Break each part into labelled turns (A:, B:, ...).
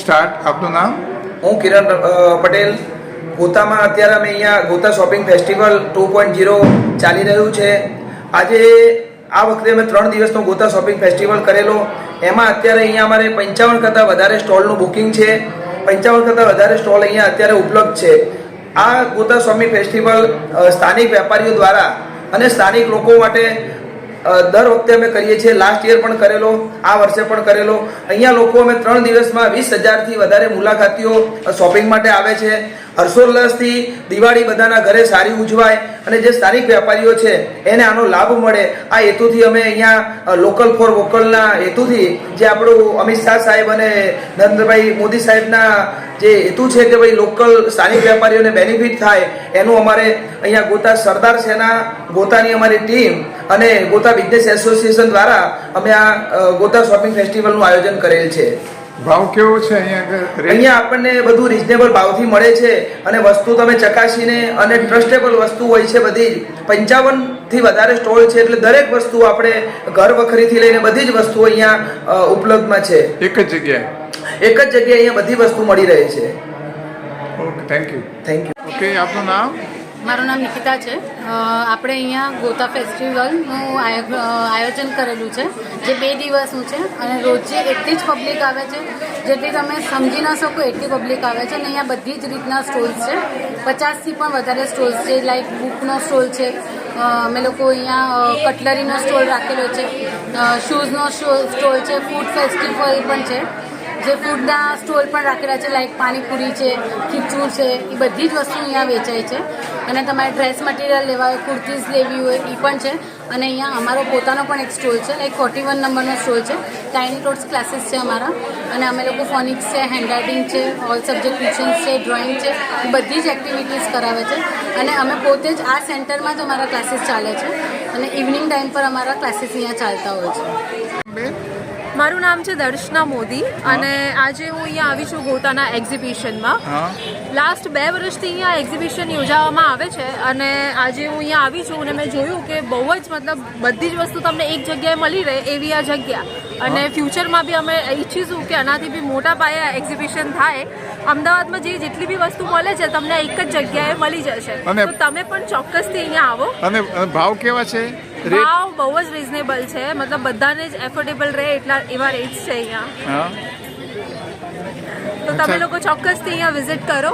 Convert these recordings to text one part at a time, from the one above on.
A: Start. આપનું નામ?
B: હું કિરણ પટેલ. ગોતામાં અત્યારે અમે અહીંયા Gota shopping festival two point zero ચાલી રહ્યું છે. આજે આ વખતે અમે ત્રણ દિવસનો ગોતા શોપિંગ ફેસ્ટિવલ કરેલો. એમાં અત્યારે અહીંયા અમારે પંચાવન કરતાં વધારે સ્ટોલનું બુકિંગ છે. પંચાવન કરતાં વધારે સ્ટોલ અહીંયા અત્યારે ઉપલબ્ધ છે. આ ગોતા શોપિંગ ફેસ્ટિવલ સ્થાનિક વેપારીઓ દ્વારા અને સ્થાનિક લોકો માટે દર વખતે અમે કરીએ છીએ. લાસ્ટ યર પણ કરેલો, આ વર્ષે પણ કરેલો. અહીંયા લોકો અમે ત્રણ દિવસમાં વીસ હજારથી વધારે મુલાકાતીઓ શોપિંગ માટે આવે છે. હર્ષોલ્લાસથી દિવાળી બધાના ઘરે સારી ઉજવાય અને જે સ્થાનિક વેપારીઓ છે, એને આનો લાભ મળે. આ હેતુથી અમે અહીંયા લોકલ ફોર વોકલના હેતુથી જે આપણું અમિત શાહ સાહેબ અને નરેન્દ્રભાઈ મોદી સાહેબના જે હેતુ છે કે ભાઈ લોકલ સ્થાનિક વેપારીઓને બેનિફિટ થાય, એનું અમારે અહીંયા ગોતા સરદાર સેના, ગોતાની અમારી ટીમ અને ગોતા બિઝનેસ એસોસિએશન દ્વારા અમે આ ગોતા શોપિંગ ફેસ્ટિવલનું આયોજન કરેલ છે.
A: ભાવ કેવો છે અહીંયા
B: અહીંયા આપણને બધું રિઝનેબલ ભાવથી મળે છે અને વસ્તુ તમે ચકાસીને અને ટ્રસ્ટેબલ વસ્તુ હોય છે બધી જ. પંચાવનથી વધારે સ્ટોલ છે એટલે દરેક વસ્તુ આપણે ઘર વખરીથી લઈને બધી જ વસ્તુઓ અહીંયા ઉપલબ્ધમાં છે.
A: એક જ જગ્યાએ?
B: એક જ જગ્યાએ અહીંયા બધી વસ્તુ મળી રહે છે.
A: Okay thank you
B: thank you
A: okay આપનું નામ?
C: મારું નામ નિકિતા છે. આપણે અહીંયા ગોતા ફેસ્ટિવલનું આયો- આયોજન કરેલું છે, જે બે દિવસનું છે અને રોજે એટલી જ પબ્લિક આવે છે જેટલી તમે સમજી ન શકો એટલી પબ્લિક આવે છે અને અહીંયા બધી જ રીતના સ્ટોલ્સ છે. પચાસથી પણ વધારે સ્ટોલ્સ છે, લાઈક બુકનો સ્ટોલ છે અમે લોકો અહીંયા કટલરીનો સ્ટોલ રાખેલો છે શૂઝનો સ્ટોલ છે, ફૂડ ફેસ્ટિવલ પણ છે. જે ફૂડના સ્ટોલ પણ રાખેલા છે લાઈક પાણીપુરી છે, ખીચું છે, એ બધી જ વસ્તુ અહીંયા વેચાય છે. અને તમારે ડ્રેસ મટીરિયલ લેવા હોય કુર્તીઝ લેવી હોય એ પણ છે. અને અહીંયા અમારો પોતાનો પણ એક સ્ટોલ છે લાઈક ફોર્ટી વન નંબરનો સ્ટોલ છે. ટાઇની ટોટ્સ ક્લાસીસ છે અમારા. અને અમે લોકો ફોનિક્સ છે હેન્ડરાઇટિંગ છે ઓલ સબ્જેક્ટ ટ્યુશન્સ છે ડ્રોઈંગ છે, એ બધી જ એક્ટિવિટીઝ કરાવે છે. અને અમે પોતે જ આ સેન્ટરમાં જ અમારા ક્લાસીસ ચાલે છે. અને ઇવનિંગ ટાઈમ પર અમારા ક્લાસીસ અહીંયા ચાલતા હોય છે.
D: મારું નામ છે દર્શના મોદી અને આજે હું અહીંયા આવી છું ગોતાના એક્ઝિબિશનમાં. લાસ્ટ બે વર્ષથી અહીંયા એક્ઝિબિશન યોજાવામાં આવે છે અને આજે હું અહીંયા આવી છું અને મેં જોયું કે બહુ જ મતલબ બધી જ વસ્તુ તમને એક જગ્યાએ મળી રહે એવી આ જગ્યા. અને ફ્યુચરમાં બી અમે ઈચ્છીશું કે આનાથી બી મોટા પાયે એક્ઝિબિશન થાય. અમદાવાદમાં જે જેટલી બી વસ્તુ મળે છે તમને એક જ જગ્યાએ મળી જશે. તો તમે પણ ચોક્કસથી અહીંયા આવો.
A: અને ભાવ કેવા છે?
D: ભાવ બહુ જ રિઝનેબલ છે. મતલબ બધાને જ એફોર્ડેબલ રહે એટલા એવા રેટ્સ છે અહીંયા. તો તમે લોકો ચોક્કસથી અહીંયા વિઝિટ કરો.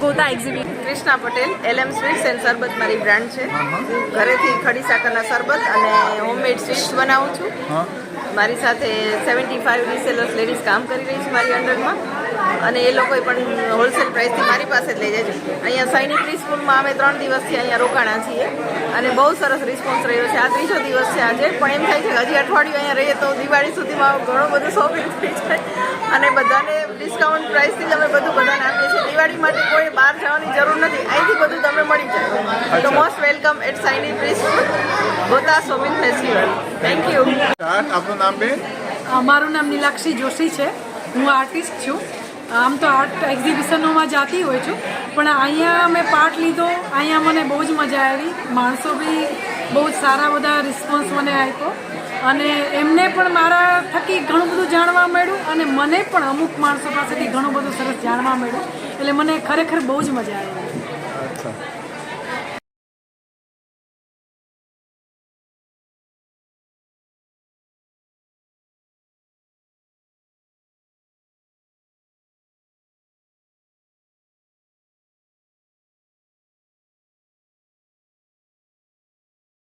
D: Gota exhibit
E: Krishna Patel LM sweets and Sarbat મારી બ્રાન્ડ છે. ઘરેથી ખડી સાકરના સરબત અને હોમમેડ સ્વીટ્સ બનાવું છું. મારી સાથે સેવન્ટી ફાઇવ રિસેલર્સ લેડીઝ કામ કરી રહી છે મારી અંડરમાં અને એ લોકોએ પણ હોલસેલ પ્રાઇસથી મારી પાસે જ લઈ જાય છે. અહીંયા સૈનિક પ્રી સ્કૂલમાં અમે ત્રણ દિવસથી અહીંયા રોકાણા છીએ અને બહુ સરસ રિસ્પોન્સ રહ્યો છે. આ ત્રીજો દિવસ છે આજે. પણ એમ થાય છે કે હજી અઠવાડિયું અહીંયા રહીએ તો દિવાળી સુધીમાં ઘણું બધું શોપિંગ થઈ જાય. અને બધાને ડિસ્કાઉન્ટ પ્રાઇસથી જ અમે બધું બધાને આપીએ છીએ. દિવાળી માટે કોઈ બહાર જવાની જરૂર નથી. અહીંથી બધું તમને મળી જાય. તો most welcome at shiny pre school Gota shopping festival thank you
A: આપનું નામ બેન?
F: અ, મારું નામ નીલાક્ષી જોશી છે. હું આર્ટિસ્ટ છું. આમ તો આર્ટ એક્ઝિબિશનોમાં જતી હોય છું. પણ અહીંયા મેં પાર્ટ લીધો, અહીંયા મને બહુ જ મજા આવી. માણસો બી બહુ જ સારા બધા રિસ્પોન્સ મને આપ્યો. અને એમને પણ મારા થકી ઘણું બધું જાણવા મળ્યું અને મને પણ અમુક માણસો પાસેથી ઘણું બધું સરસ જાણવા મળ્યું. એટલે મને ખરેખર બહુ જ મજા આવી.